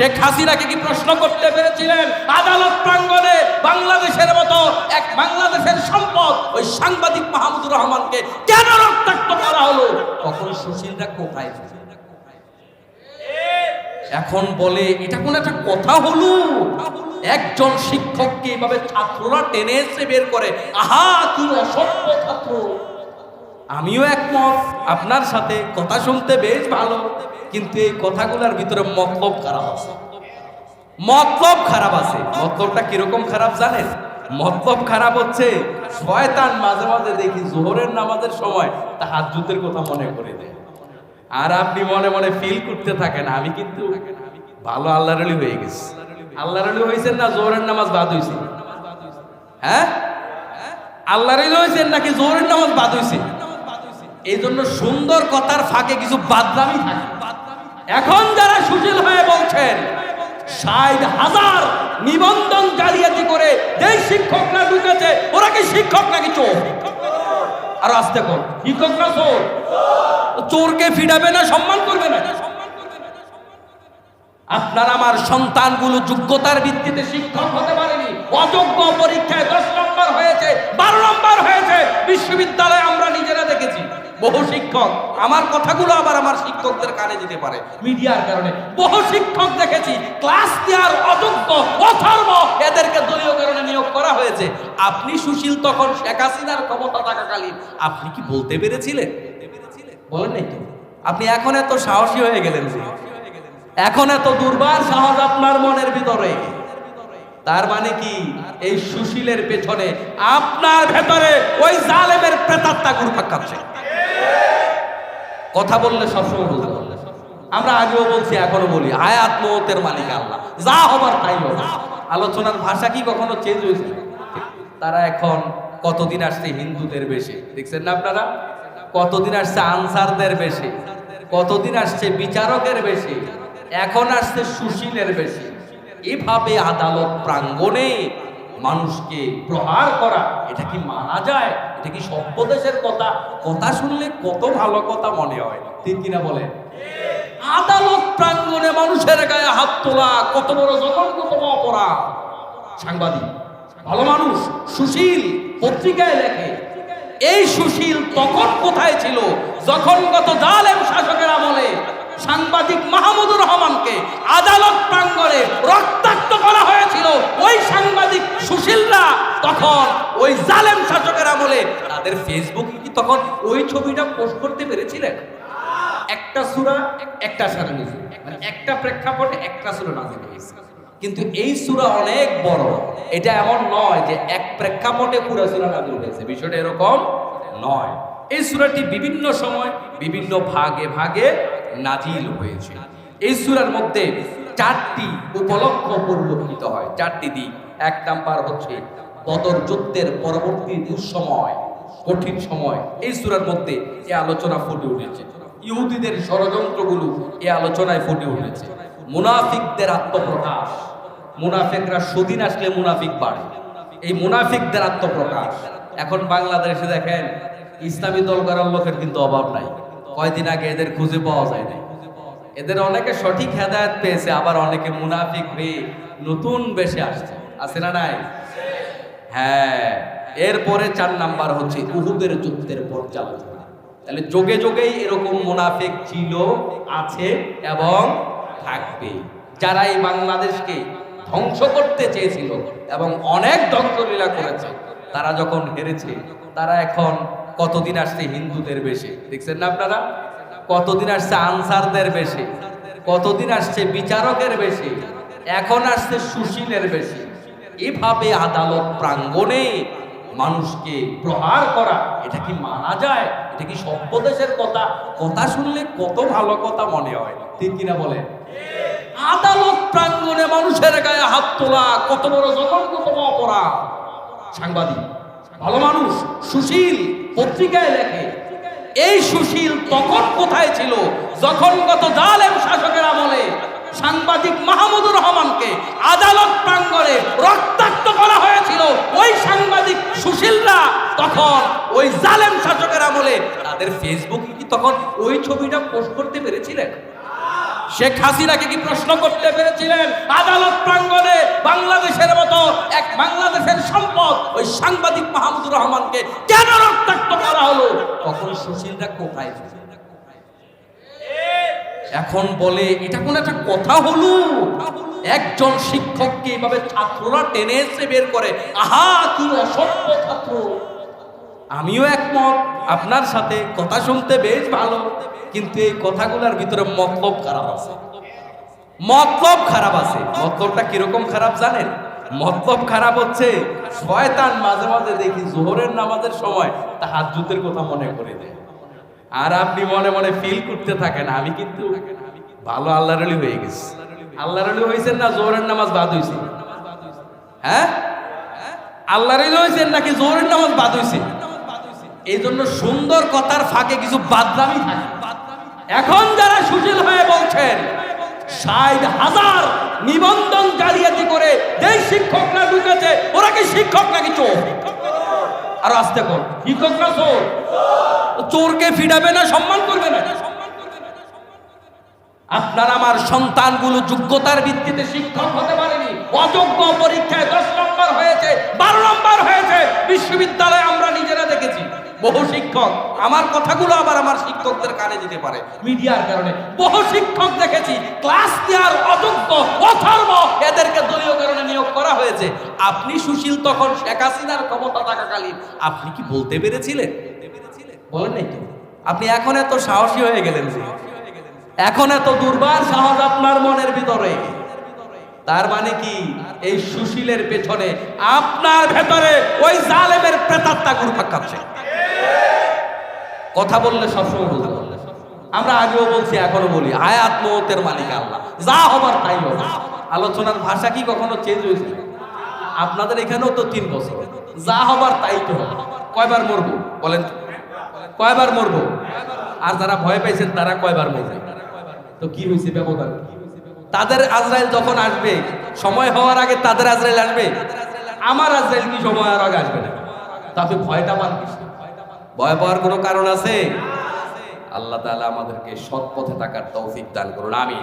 শেখ হাসিনাকে কি প্রশ্ন করতে পেরেছিলেন? আদালত প্রাঙ্গণে বাংলাদেশের মতো এক বাংলাদেশের সম্পদ ওই সাংবাদিক মাহমুদুর রহমানকে কেন রক্তাক্ত করা হলো? তখন সুশীলরা কোথায়? এখন বলে, এটা কোন একটা কথা হলো? একজন শিক্ষককে এভাবে ছাত্ররা টেনে এসে বের করে। আহা কি অসভ্য ছাত্র। আমিও একমত, আপনার সাথে কথা শুনতে বেশ ভালো, কিন্তু এই কথাগুলোর ভিতরে মতলব খারাপ আছে। মতলব খারাপ আছে। মতলবটা কীরকম খারাপ জানেন? মতলব খারাপ হচ্ছে, শয়তান মাঝে মাঝে দেখি জোহরের নামাজের সময় তা তাহাজ্জুদের কথা মনে করে দেয়। আর আপনি মনে মনে ফিল করতে থাকেন, আমি কিন্তু ভালো আল্লাহ রলি হয়ে গেছি। আল্লাহ রলি হয়েছেন না জোহরের নামাজ বাদ হয়েছে? হ্যাঁ? আল্লাহ রলি হয়েছেন নাকি জোহরের নামাজ বাদ হয়েছে? এই জন্য সুন্দর কথার ফাঁকে কিছু বাদনামি থাকে। এখন যারা সুশীল হয়ে বলছেন, ষাট হাজার নিবন্ধন জালিয়াতি করে যেই শিক্ষকরা ঢুকেছে, ওরা কি শিক্ষক নাকি চোর? আর আসতে কর শিক্ষক না চোর চোরকে ফিরাবে না, সম্মান করবে না? আপনার আমার সন্তানগুলো যোগ্যতার ভিত্তিতে শিক্ষক হতে পারেনি। অযোগ্য পরীক্ষায় দশ নম্বর হয়েছে, বারো নম্বর হয়েছে। বিশ্ববিদ্যালয়ে আমরা নিজেরা দেখেছি। বহু শিক্ষক, আমার কথাগুলো আবার আমার শিক্ষকদের কানে যেতে পারে, মিডিয়ার কারণে। বহু শিক্ষক দেখেছি, ক্লাস নেওয়ার অযোগ্য অথর্ব এদেরকে দলীয় কারণে নিয়োগ করা হয়েছে। আপনি সুশীল তখন শেখ হাসিনার ক্ষমতা থাকাকালীন, আপনি কি বলতে পেরেছিলেন? বলেন নাই তো। আপনি এখন এত সাহসী হয়ে গেলেন এখন এত দুর্বার সাহস আপনার মনের ভিতরে। তার মানে কি? এই সুশীলের পেছনে আপনার ভেতরে ওই জালেমের প্রেতাত্মা ঘুরপাক খাচ্ছে। কথা বললে সবসময় বলতে পারলে আমরা আগেও বলছি এখনও বলি, আয়াত মতের মালিক আল্লাহ। যা হবার তাই হবে। আলোচনার ভাষা কি কখনো চেঞ্জ হয়েছে? তারা এখন কতদিন আসছে হিন্দুদের বেশে? দেখছেন না আপনারা? কতদিন আসছে আনসারদের বেশে? কতদিন আসছে বিচারকের বেশে? এখন আসছে সুশীলের বেশে। এভাবে আদালত প্রাঙ্গণে মানুষকে প্রহার করা, এটা কি মানা যায়? এটা কি সভ্য দেশের কথা? কথা শুনলে কত ভালো কথা মনে হয়। ঠিক কিনা বলে আদালত প্রাঙ্গণে মানুষের গায়ে হাত তোলা, কত বড় জঘন্যতম অপরাধ। সাংবাদিক, ভালো মানুষ, সুশীল, পত্রিকায় লেখে, এই সুশীল তখন কোথায় ছিল? যখন গত জালেম শাসকের আমলে সাংবাদিক মাহমুদুর রহমানকে আদালত প্রাঙ্গণে রক্তাক্ত করা হয়েছিল। ওই সাংবাদিক তখন ওই জালেম শাসকের আমলে তাদের ফেসবুকে কি তখন ওই ছবিটা পোস্ট করতে পেরেছিলেন? একটা সুরা, একটা সারা মানে একটা প্রেক্ষাপটে একটা সুরা নাজিল কিন্তু এই সুরা অনেক বড়। এটা এমন নয় যে এক প্রেক্ষাপটে পুরো সুরা নাজিল হয়েছে। বিষয়টা এরকম নয়। এই সুরাটি বিভিন্ন সময় বিভিন্ন ভাগে ভাগে নাজিল হয়েছে। এই সুরার মধ্যে চারটি উপলক্ষ পরিলক্ষিত হয়। চারটি দিক। এক নাম্বার হচ্ছে বদর যুদ্ধের পরবর্তী দুঃসময় কঠিন সময়, এই সুরার মধ্যে এ আলোচনা ফুটে উঠেছে। ইহুদিদের ষড়যন্ত্রগুলো এ আলোচনায় ফুটে উঠেছে। মুনাফিকদের আত্মপ্রকাশ। মুনাফিকরা সুদিন আসলে মুনাফিক বাড়ে। এই মুনাফিকদের আত্মপ্রকাশ। এখন বাংলাদেশে দেখেন, ইসলামী দল করার লোকের কিন্তু অভাব নাই। কয়দিন আগে এদের খুঁজে পাওয়া যায় নাই। এদের অনেকে সঠিক হেদায়ত পেয়েছে, আবার অনেকে মুনাফিক হয়ে নতুন বেশে আসছে। আছে না নাই? হ্যাঁ এরপরে চার নাম্বার হচ্ছে উহুদের যুদ্ধের পর্যালোচনা। তাহলে যোগে যোগেই এরকম মুনাফিক ছিল, আছে এবং থাকবে। যারা এই বাংলাদেশকে ধ্বংস করতে চেয়েছিল এবং অনেক ধ্বংসলীলা করেছে, তারা যখন হেরেছে, তারা এখন কতদিন আসছে হিন্দুদের বেশে? দেখছেন না আপনারা? কতদিন আসছে আনসারদের বেশে? কতদিন আসছে বিচারকের বেশে? এখন আসছে সুশীলের বেশে। এভাবে আদালত প্রাঙ্গণে মানুষকে প্রহার করা, এটা কি মানা যায়? এটা কি সভ্য দেশের কথা? কথা শুনলে কত ভালো কথা মনে হয়। ঠিক কিনা বলে, আদালত প্রাঙ্গণে মানুষের গায়ে হাত তোলা কত বড় জঘন্যতম অপরাধ। সাংবাদিক, ভালো মানুষ, সুশীল পত্রিকায় লেখে, এই সুশীল তখন কোথায় ছিল? যখন গত জালেম শাসকের আমলে। সাংবাদিক মাহমুদুর রহমানকে আদালত প্রাঙ্গণে রক্তাক্ত করা হয়েছিল। ওই সাংবাদিক সুশীলরা তখন ওই জালেম শাসকের আমলে তাদের ফেসবুকে কি তখন ওই ছবিটা পোস্ট করতে পেরেছিলেন? শেখ হাসিনাকে কি প্রশ্ন করতে পেরেছিলেন? আদালত প্রাঙ্গণে বাংলাদেশের মতো এক বাংলাদেশের সম্পদ ওই সাংবাদিক মাহমুদুর রহমানকে কেন রক্তাক্ত করা হলো? তখন সুশীলরা কোথায় এখন বলে, এটা কোন একটা কথা হলো? একজন শিক্ষককে এভাবে ছাত্ররা টেনে এসে বের করে, আহা কি অসভ্য ছাত্র। আমিও একমত, আপনার সাথে কথা শুনতে বেশ ভালো, কিন্তু এই কথাগুলোর ভিতরে মতলব খারাপ আছে। মতলব খারাপ আছে। মতলবটা কীরকম খারাপ জানেন? মতলব খারাপ হচ্ছে, শয়তান মাঝে মাঝে দেখি জোহরের নামাজের সময় তাহাজ্জুদের কথা মনে করে দেয়। আর আপনি মনে মনে ফিল করতে থাকেন, আমি কিন্তু ভালো আল্লাহর আলী হয়ে গেছি। আল্লাহর আলী হয়েছেন না জোরের নামাজ বাদ হয়েছে? হ্যাঁ? আল্লাহর আলী হয়েছেন নাকি জোরের নামাজ বাদ হয়েছে? এই জন্য সুন্দর কথার ফাঁকে কিছু বাদলামি এখন যারা সুশীল হয়ে বলছেন, ষাট হাজার নিবন্ধন জালিয়াতি করে যেই শিক্ষকরা ঢুকেছে, ওরা কি শিক্ষক নাকি চোর? আর আসতে কর। শিক্ষক না চোর চোরকে ফিরাবে না, সম্মান করবে না। আপনার আমার সন্তানগুলো যোগ্যতার ভিত্তিতে শিক্ষক হতে পারেনি। অযোগ্য পরীক্ষায় দশ নম্বর হয়েছে। বহু শিক্ষক, আমার কথাগুলো আবার আমার শিক্ষকদের কানে যেতে পারে, মিডিয়ার কারণে। বহু শিক্ষক দেখেছি, ক্লাস নেওয়ার অযোগ্য অথর্ব এদেরকে দলীয় কারণে নিয়োগ করা হয়েছে। আপনি সুশীল তখন শেখ হাসিনার ক্ষমতা থাকাকালীন, আপনি কি বলতে পেরেছিলেন? বলেন নাই তো। আপনি এখন এত সাহসী হয়ে গেলেন এখন এত দুর্বার সাহস আপনার মনের ভিতরে। তার মানে কি? এই সুশীলের পেছনে আপনার ভেতরে ওই জালেমের প্রেতাত্মা ঘুরপাক খাচ্ছে। কথা বললে সবসময় বুঝতে পারবে। আমরা আগেও বলছি এখনও বলি, হায়াত মৌতের মালিক আল্লাহ। যা হবার তাই হবে। আলোচনার ভাষা কি কখনো চেঞ্জ হয়েছে? আপনাদের এখানেও তো তিন বছর। যা হবার তাই তো কয়বার মরবো? বলেন কয়বার মরবো? আর যারা ভয় পাইছেন, তারা কয়বার মরবে? তো কি হয়েছে ব্যবধান? তাদের আজরাইল যখন আসবে, সময় হওয়ার আগে তাদের আজরাইল আসবে? আমার আজরাইল কি সময় আর আগে আসবে না? তাতে ভয়টা পান? ভয় পাওয়ার কোনো কারণ আছে? আল্লাহ তাআলা আমাদেরকে সৎ পথে থাকার তৌফিক দান করুন আমি